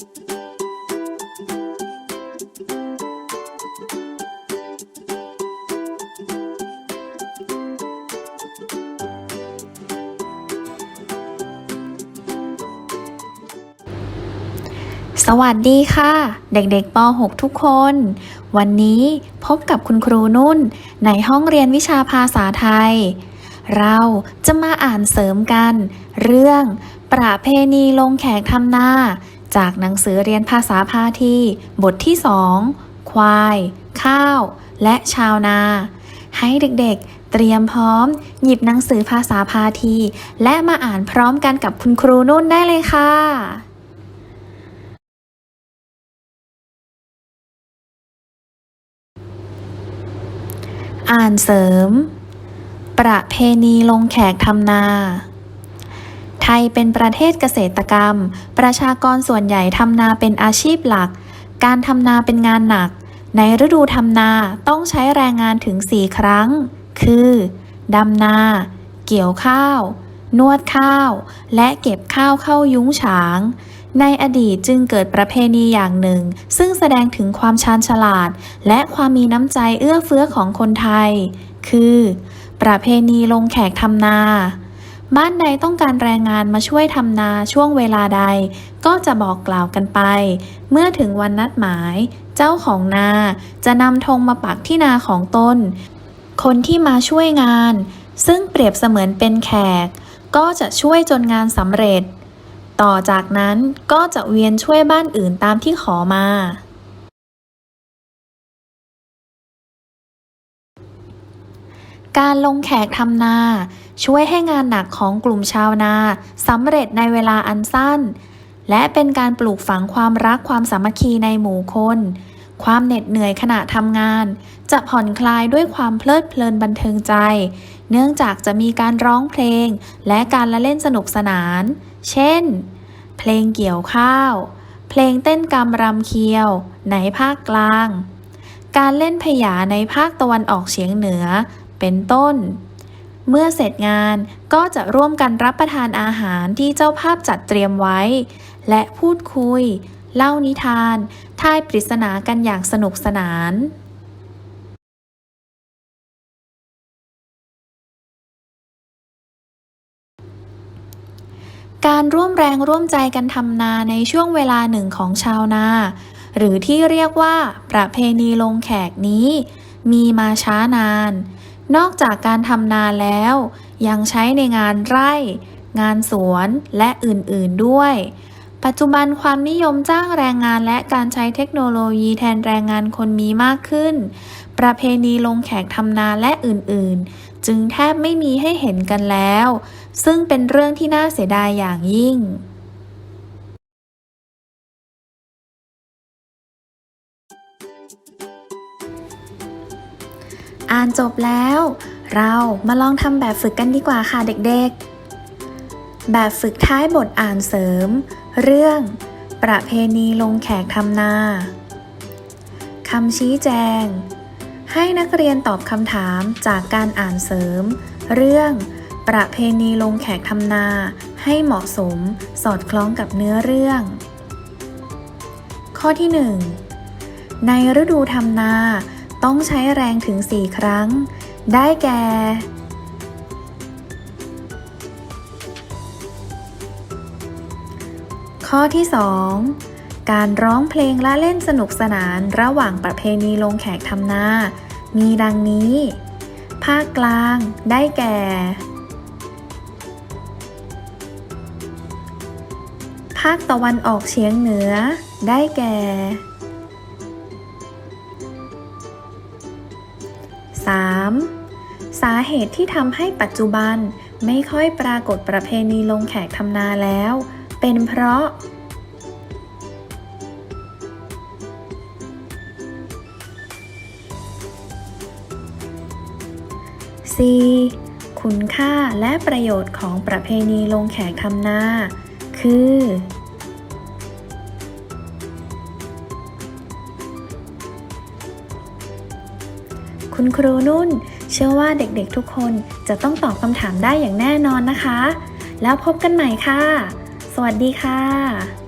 สวัสดีค่ะ เด็กๆป .6 ทุกคน วันนี้พบกับคุณครูนุ่น ในห้องเรียนวิชาภาษาไทย เราจะมาอ่านเสริมกัน เรื่อง ประเพณีลงแขกทำนา จากหนังสือเรียนภาษาพาทีบทที่สองควาย ข้าว และชาวนา ให้เด็กๆ เตรียมพร้อม หยิบหนังสือภาษาพาที และมาอ่านพร้อมกันกับคุณครูนุ่นได้เลยค่ะอ่านเสริม ประเพณีลงแขกทำนา ไทยเป็นประเทศเกษตรกรรม ประชากรส่วนใหญ่ทำนาเป็นอาชีพหลัก การทำนาเป็นงานหนัก ในฤดูทำนาต้องใช้แรงงานถึง 4 ครั้ง คือดำนา เกี่ยวข้าว นวดข้าว และเก็บข้าวเข้ายุ้งฉาง ในอดีตจึงเกิดประเพณีอย่างหนึ่ง ซึ่งแสดงถึงความชาญฉลาด และความมีน้ำใจเอื้อเฟื้อของคนไทย คือ ประเพณีลงแขกทำนา บ้านใดต้องการแรงงานมาช่วยทำนาช่วงเวลาใด ก็จะบอกกล่าวกันไป เมื่อถึงวันนัดหมาย เจ้าของนาจะนำธงมาปักที่นาของตน คนที่มาช่วยงาน ซึ่งเปรียบเสมือนเป็นแขก ก็จะช่วยจนงานสำเร็จ ต่อจากนั้นก็จะเวียนช่วยบ้านอื่นตามที่ขอมาการลงแขกทำนา ช่วยให้งานหนักของกลุ่มชาวนาสำเร็จในเวลาอันสั้น และเป็นการปลูกฝังความรักความสามัคคีในหมู่คน ความเหน็ดเหนื่อยขณะทำงาน จะผ่อนคลายด้วยความเพลิดเพลินบันเทิงใจ เนื่องจากจะมีการร้องเพลง และการละเล่นสนุกสนาน เช่น เพลงเกี่ยวข้าว เพลงเต้นกำรำเคียว ในภาคกลาง การเล่นพยาในภาคตะวันออกเฉียงเหนือ เป็นต้น เมื่อเสร็จงานก็จะร่วมกันรับประทานอาหารที่เจ้าภาพจัดเตรียมไว้ และพูดคุย เล่านิทาน ทายปริศนากันอย่างสนุกสนานการร่วมแรงร่วมใจกันทำนาในช่วงเวลาหนึ่งของชาวนา หรือที่เรียกว่าประเพณีลงแขกนี้ มีมาช้านาน นอกจากการทำนาแล้ว ยังใช้ในงานไร่ งานสวนและอื่นๆด้วย ปัจจุบันความนิยมจ้างแรงงานและการใช้เทคโนโลยีแทนแรงงานคนมีมากขึ้น ประเพณีลงแขกทำนาและอื่นๆ จึงแทบไม่มีให้เห็นกันแล้ว ซึ่งเป็นเรื่องที่น่าเสียดายอย่างยิ่ง อ่านจบแล้ว เรามาลองทำแบบฝึกกันดีกว่าค่ะเด็กๆ แบบฝึกท้ายบทอ่านเสริม เรื่อง ประเพณีลงแขกทำนาคำชี้แจง ให้นักเรียนตอบคำถามจากการอ่านเสริม เรื่อง ประเพณีลงแขกทำนา ให้เหมาะสมสอดคล้องกับเนื้อเรื่อง ข้อที่ 1 ในฤดูทำนา ต้องใช้แรงถึง 4 ครั้ง ได้แก่ ข้อที่ 2 การร้องเพลงและเล่นสนุกสนานระหว่างประเพณีลงแขกทำนา มีดังนี้ ภาคกลางได้แก่ ภาคตะวันออกเฉียงเหนือ ได้แก่ 3. สาเหตุที่ทำให้ปัจจุบันไม่ค่อยปรากฏประเพณีลงแขกทำนาแล้ว เป็นเพราะ C คุณค่าและประโยชน์ของประเพณีลงแขกทำนา คือ คุณครูนุ่น เชื่อว่าเด็กๆทุกคนจะต้องตอบคำถามได้อย่างแน่นอนนะคะ แล้วพบกันใหม่ค่ะ สวัสดีค่ะ